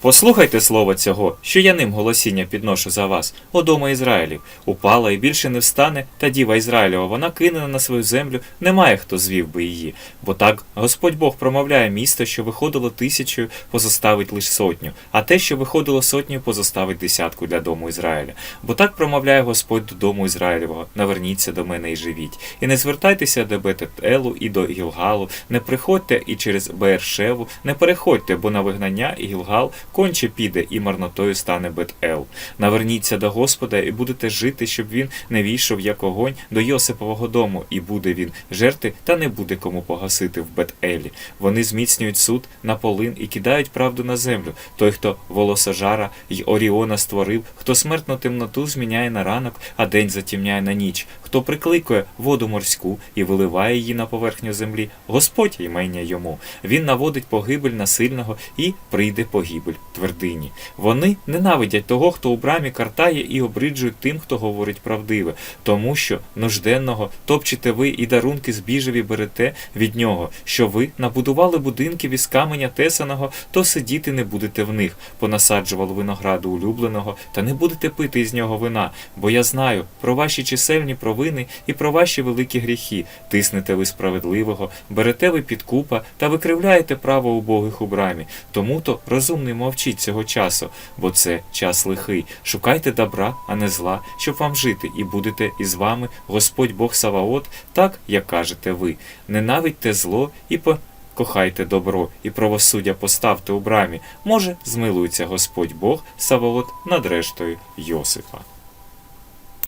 Послухайте слово цього, що я ним голосіння підношу за вас, о дома Ізраїлів. Упала і більше не встане, та діва Ізраїлєва, вона кинена на свою землю, немає хто звів би її. Бо так Господь Бог промовляє місто, що виходило тисячою, позоставить лише сотню, а те, що виходило сотнею, позоставить десятку для дому Ізраїля. Бо так промовляє Господь до дому Ізраїлевого, наверніться до мене і живіть. І не звертайтеся до Бетелу і до Гілгалу, не приходьте і через Бершеву, не переходьте, бо на вигнання і Гілгал конче піде, і марнотою стане Бет-Ел. Наверніться до Господа і будете жити, щоб він не війшов як огонь до Йосипового дому, і буде він жерти, та не буде кому погасити в Бет-Елі. Вони зміцнюють суд на полин і кидають правду на землю. Той, хто волосожара й Оріона створив, хто смертну темноту зміняє на ранок, а день затемняє на ніч, хто прикликує воду морську і виливає її на поверхню землі, Господь імення йому. Він наводить погибель на сильного і прийде погибель твердині. Вони ненавидять того, хто у брамі картає і обриджують тим, хто говорить правдиве, тому що нужденного топчете ви і дарунки збіжеві берете від нього, що ви набудували будинків із каменя тесаного, то сидіти не будете в них, понасаджували винограду улюбленого, та не будете пити із нього вина, бо я знаю про ваші чисельні провини і про ваші великі гріхи. Тиснете ви справедливого, берете ви підкупа та викривляєте право убогих у брамі. Тому то розумний мовчіть цього часу, бо це час лихий. Шукайте добра, а не зла, щоб вам жити, і будете із вами Господь Бог Саваот, так як кажете ви. Ненавидьте зло і по. Кохайте добро і правосуддя поставте у брамі. Може, змилується Господь Бог Саваот над рештою Йосипа.